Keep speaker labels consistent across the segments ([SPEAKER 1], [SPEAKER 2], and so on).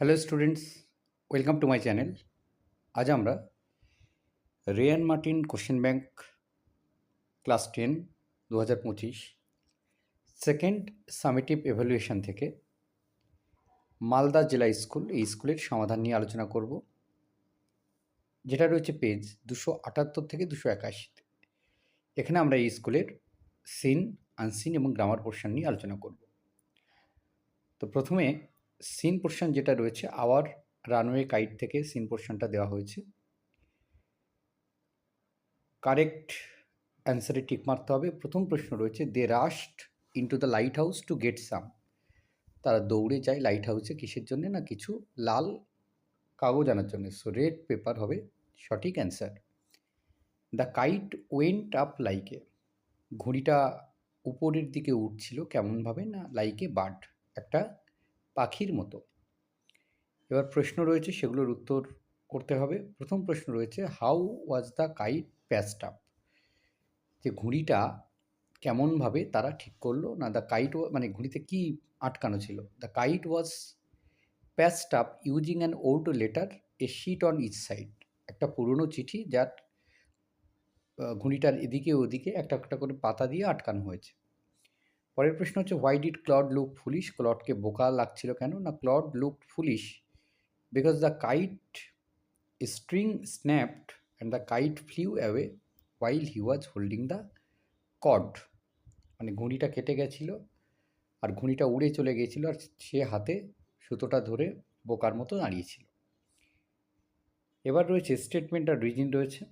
[SPEAKER 1] Hello students welcome to my channel আজ আমরা Ray and Martin question bank class ten দু হাজার পঁচিশ সেকেন্ড সামেটিভ এভালুয়েশন থেকে মালদা জেলা স্কুল, এই স্কুলের সমাধান নিয়ে আলোচনা করব। যেটা রয়েছে পেজ দুশো আটাত্তর থেকে দুশো একাশিতে এখানে আমরা এই স্কুলের সিন আনসিন এবং গ্রামার পোর্শন নিয়ে আলোচনা করব। তো প্রথমে সিন পোর্শন যেটা রয়েছে আওয়ার রানওয়ে কাইট থেকে সিন পোর্শনটা দেওয়া হয়েছে। কারেক্ট অ্যান্সারে টিক মারতে হবে। প্রথম প্রশ্ন রয়েছে they rushed into the lighthouse to get some তারা দৌড়ে যায় লাইট হাউসে কিসের জন্য না কিছু? লাল কাগজ আনার জন্য। সো রেড পেপার হবে সঠিক answer the kite went up like a ঘুড়িটা উপরের দিকে উঠছিল কেমনভাবে না লাইকে বার্ড একটা পাখির মতো। এবার প্রশ্ন রয়েছে, সেগুলোর উত্তর করতে হবে। প্রথম প্রশ্ন রয়েছে how was the kite pasted up যে ঘুড়িটা কেমনভাবে তারা ঠিক করল? না দ্য কাইট মানে ঘুড়িতে কি আটকানো ছিল? The kite was pasted up using an old letter a sheet on each side একটা পুরনো চিঠি যার ঘুড়িটার এদিকে ওদিকে একটা একটা করে পাতা দিয়ে আটকানো হয়েছে। পরের প্রশ্ন হচ্ছে why did Claude look foolish ক্লডকে বোকা লাগছিল কেন? না Claude look foolish because the kite string snapped and the kite flew away while he was holding the cord মানে ঘুড়িটা কেটে গেছিল আর ঘুড়িটা উড়ে চলে গিয়েছিল আর সে হাতে সুতোটা ধরে বোকার মতো দাঁড়িয়েছিল। এবার রয়েছে স্টেটমেন্ট আর রিজিন রয়েছে।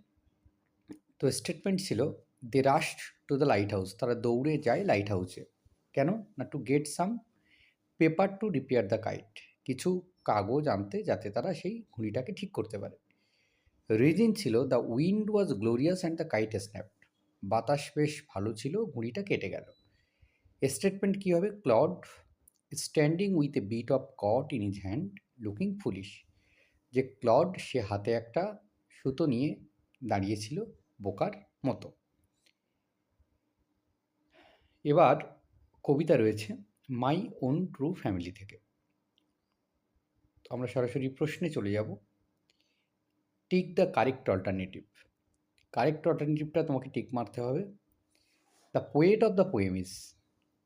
[SPEAKER 1] তো স্টেটমেন্ট ছিল they rushed to the lighthouse তারা দৌড়ে যায় লাইট হাউসে কেন? না to get some paper to repair the kite কিছু কাগজ আনতে যাতে তারা সেই ঘুড়িটাকে ঠিক করতে পারে। রিজিন ছিল the wind was glorious and the kite snapped বাতাস বেশ ভালো ছিল ঘুড়িটা কেটে গেল। স্টেটমেন্ট কী হবে? Claude standing with a bit of cotton his hand looking foolish যে ক্লড সে হাতে একটা সুতো নিয়ে দাঁড়িয়েছিল বোকার মতো। এবার কবিতা রয়েছে মাই ওন ট্রু ফ্যামিলি থেকে। তো আমরা সরাসরি প্রশ্নে চলে যাব। Tick the correct alternative correct অল্টারনেটিভটা তোমাকে টিক মারতে হবে। The poet of the poem poem is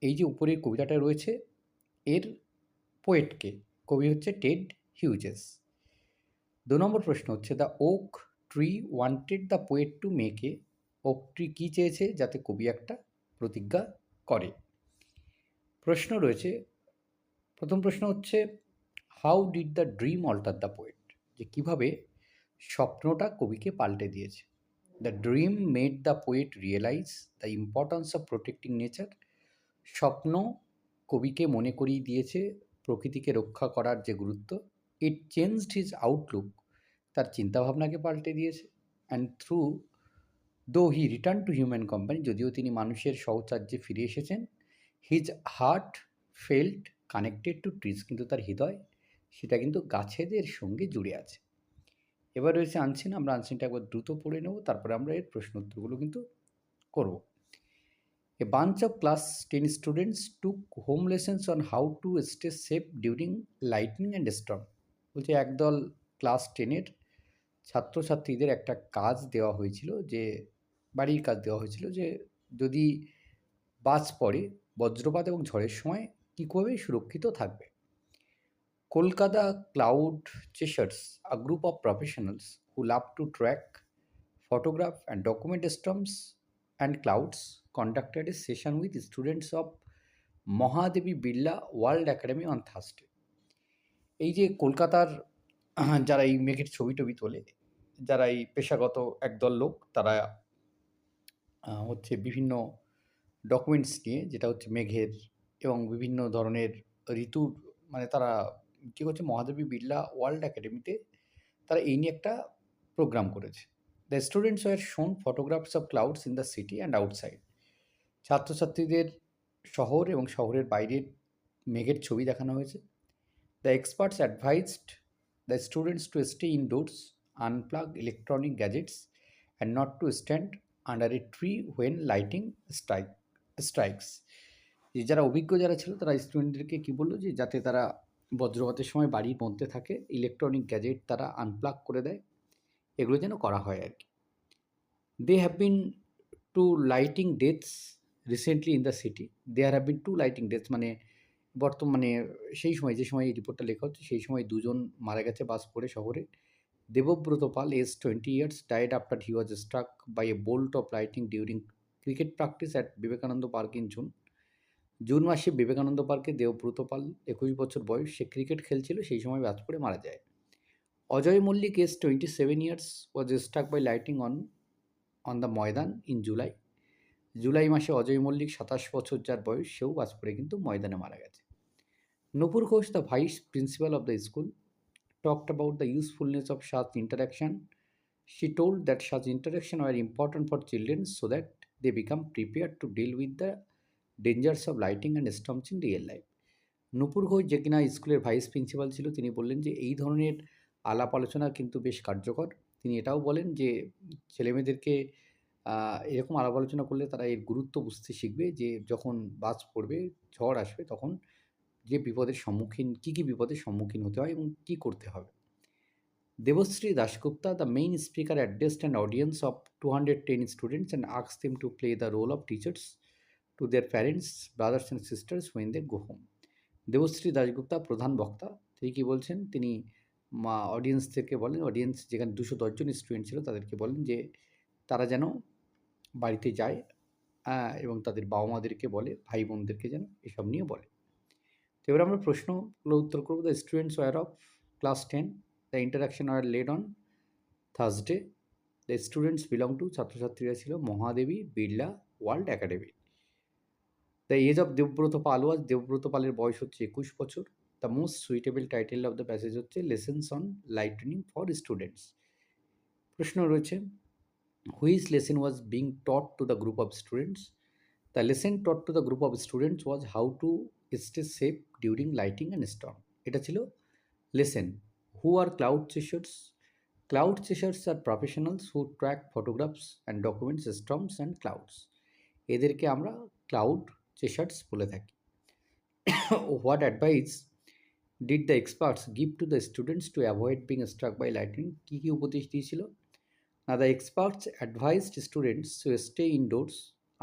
[SPEAKER 1] এই যে উপরের কবিতাটা রয়েছে, এর পোয়েটকে কবি হচ্ছে টেড হিউজেস দু নম্বর প্রশ্ন হচ্ছে the oak tree wanted the poet to make oak tree কী চেয়েছে যাতে কবি একটা প্রতিজ্ঞা করে? প্রশ্ন রয়েছে, প্রথম প্রশ্ন হচ্ছে how did the dream alter the poet যে কীভাবে স্বপ্নটা কবিকে পাল্টে দিয়েছে। The dream made the poet realise the importance of protecting nature স্বপ্ন কবিকে মনে করিয়ে দিয়েছে প্রকৃতিকে রক্ষা করার যে গুরুত্ব। ইট চেঞ্জড হিজ আউটলুক তার চিন্তাভাবনাকে পাল্টে দিয়েছে। And through though he return to human company যদিও তিনি মানুষের সহচার্যে ফিরে এসেছেন his heart felt connected to trees কিন্তু তার হৃদয়, সেটা কিন্তু গাছেদের সঙ্গে জুড়ে আছে। এবার রয়েছে আনসিন আমরা আনসিনটা একবার দ্রুত পড়ে নেব, তারপরে আমরা এর প্রশ্ন উত্তরগুলো কিন্তু করব। A bunch of class ten students took home lessons on how to stay safe during lightning and storm বলছে একদল ক্লাস টেনের ছাত্রছাত্রীদের একটা কাজ দেওয়া হয়েছিল যে, বাড়ির কাজ দেওয়া হয়েছিল যে, যদি বাজ পড়ে বজ্রপাত এবং ঝড়ের সময় কীভাবে সুরক্ষিত থাকবে। Kolkata Cloud Chasers a group of professionals who love to track photograph and document storms and clouds, conducted a session with students of Mahadevi Birla World Academy on Thursday এই যে কলকাতার, যারা এই মেঘের ছবি টবি তোলে, যারা এই পেশাগত একদল লোক, তারা হচ্ছে বিভিন্ন ডকুমেন্টস নিয়ে, যেটা হচ্ছে মেঘের এবং বিভিন্ন ধরনের ঋতুর মানে তারা কী করছে, মহাদেবী বিড়লা ওয়ার্ল্ড একাডেমিতে তারা এই নিয়ে একটা প্রোগ্রাম করেছে। The students were shown photographs of clouds in the city and outside ছাত্রছাত্রীদের শহর এবং শহরের বাইরের মেঘের ছবি দেখানো হয়েছে। The experts advised the students to stay indoors unplug electronic gadgets and not to stand under a tree when lightning strike strikes যে যারা অভিজ্ঞ যারা ছিল, তারা স্টুডেন্টদেরকে কী বলল যে, যাতে তারা বজ্রপাতের সময় বাড়ির মধ্যে থাকে ইলেকট্রনিক গ্যাজেট তারা আনপ্লাগ করে দেয়, এগুলো যেন করা হয় আর কি। They have been two lightning deaths recently in the city there have been two lightning deaths মানে বর্তমানে সেই সময়, যে সময় এই রিপোর্টটা লেখা হচ্ছে, সেই সময় দুজন মারা গেছে বাস পড়ে শহরে। Debabrata Pal age twenty years died after he was struck by a bolt of lightning during cricket practice at Vivekananda Park in June June মাসে বিবেকানন্দ পার্কে দেবব্রত পাল একুশ বছর বয়স, সে ক্রিকেট খেলছিল, সেই সময় বাজ পড়ে মারা যায়। Ajay Mallick age twenty seven years was stuck by lightning on on the maidan in July July মাসে অজয় মল্লিক সাতাশ বছর যার বয়স, সেও বাজ কিন্তু ময়দানে মারা গেছে। Nupur Ghosh the vice principal of the school talked about the usefulness of such interaction. She told that such interaction were important for children so that they become prepared to deal with the dangers of lighting and storms in real life. Nupur Ghosh যে কিনা স্কুলের vice principal ছিল, তিনি বললেন যে এই ধরনের আলাপ আলোচনা কিন্তু বেশ কার্যকর তিনি এটাও বলেন যে ছেলেমেয়েদেরকে এরকম আলাপ আলোচনা করলে তারা এর গুরুত্ব বুঝতে শিখবে যে যখন বাজ পড়বে, ঝড় আসবে, তখন যে বিপদের সম্মুখীন, কী কী বিপদের সম্মুখীন হতে হয় এবং কী করতে হবে the main speaker addressed an audience of two hundred ten students and আক্স them to play the role of teachers to their parents brothers and sisters when they go home Debashree Dasgupta প্রধান বক্তা তিনি কী বলছেন? তিনি, মা audience থেকে বলেন audience যেখানে দুশো দশজন স্টুডেন্ট ছিল, তাদেরকে বলেন যে, তারা যেন বাড়িতে যায় এবং তাদের বাবা মাদেরকে বলে ভাই বোনদেরকে যেন এসব নিয়ে বলে। তো এবার আমরা প্রশ্নগুলো উত্তর করব। The students were of class ten the interaction was led on Thursday the students belong to ছাত্রছাত্রীরা ছিল Mahadevi Birla world academy the age of Debabrata Pal was Debabrata পালের বয়স হচ্ছে একুশ বছর the most suitable title of the passage হচ্ছে lessons on lightning for students প্রশ্ন রয়েছে which lesson was being taught to the group of students the lesson taught to the group of students was how to stay safe during lightning and storm এটা ছিল lesson who are cloud chasers cloud chasers are professionals who track photographs and documents storms and clouds এদেরকে আমরা cloud chasers বলে থাকি। What advice did the experts give to the students to avoid being struck by lightning কী কী উপদেশ দিয়েছিল? না the experts advised students to stay indoors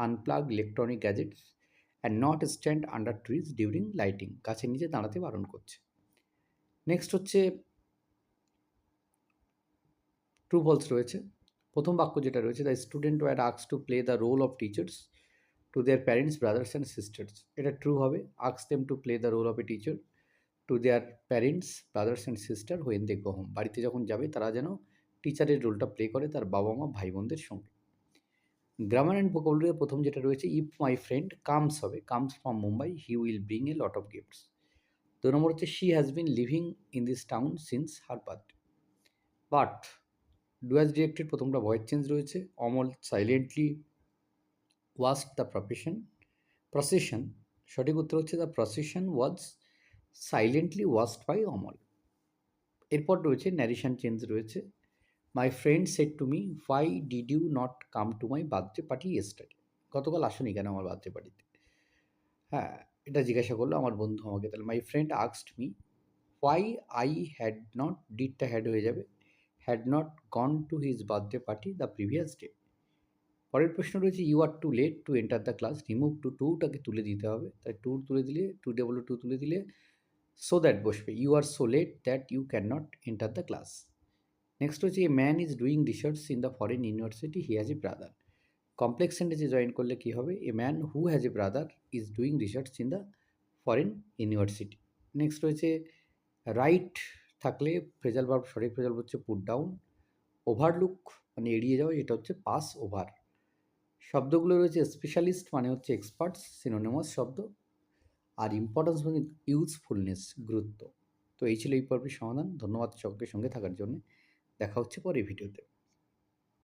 [SPEAKER 1] unplug electronic gadgets and not stand under trees during lightning গাছের নিচে দাঁড়াতে বারণ করছে। Next হচ্ছে ট্রু ফলস রয়েছে। প্রথম বাক্য যেটা রয়েছে the student were আক্স to play the role of teachers to their parents brothers and sisters এটা ট্রু হবে। আক্স them to play the role of a teacher to their parents brothers and sister when they go বাড়িতে যখন যাবে, তারা যেন টিচারের রোলটা play করে তার বাবা মা ভাই বোনদের সঙ্গে। গ্রামার অ্যান্ড ভোকাবুলারি প্রথম যেটা রয়েছে ইফ মাই ফ্রেন্ড কামস হবে comes from Mumbai he will bring a lot of gifts দু নম্বর হচ্ছে she has been living in this town since her birthday but do as directed প্রথমটা voice change রয়েছে, Amal silently watched the profession procession সঠিক উত্তর হচ্ছে the procession was silently watched by Amal. এরপর রয়েছে narration change রয়েছে my friend said to me why did you not come to my birthday party yesterday গতকাল আসনি কেন আমার বার্থডে পার্টিতে হ্যাঁ এটা জিজ্ঞাসা করল আমার বন্ধু আমাকে, তাহলে my friend আক্সড me why I had not ডিডটা had হয়ে যাবে? Had not gone to his birthday party the previous day পরের প্রশ্ন রয়েছে you are too late to enter the class remove too টুটাকে তুলে দিতে হবে। তাই টু তুলে দিলে টু ডেবল টু তুলে দিলে সো দ্যাট বসবে। You are so late that you can not enter the class next হচ্ছে a man is doing research in the foreign university he has a brother complex সেন্টেন্সে join করলে কী হবে? A man who has a brother is doing research in the foreign university next রয়েছে right থাকলে phrasal verb সঠিক phrasal হচ্ছে put down overlook মানে এড়িয়ে যাওয়া, এটা হচ্ছে পাস ওভার শব্দগুলো রয়েছে স্পেশালিস্ট মানে হচ্ছে এক্সপার্ট সিনোনেমাস শব্দ, আর ইম্পর্টেন্স মানে ইউজফুলনেস গুরুত্ব। তো এই ছিল এই পর্বের সমাধান। ধন্যবাদ সবকে সঙ্গে থাকার জন্য। দেখা হচ্ছে পরে ভিডিওতে।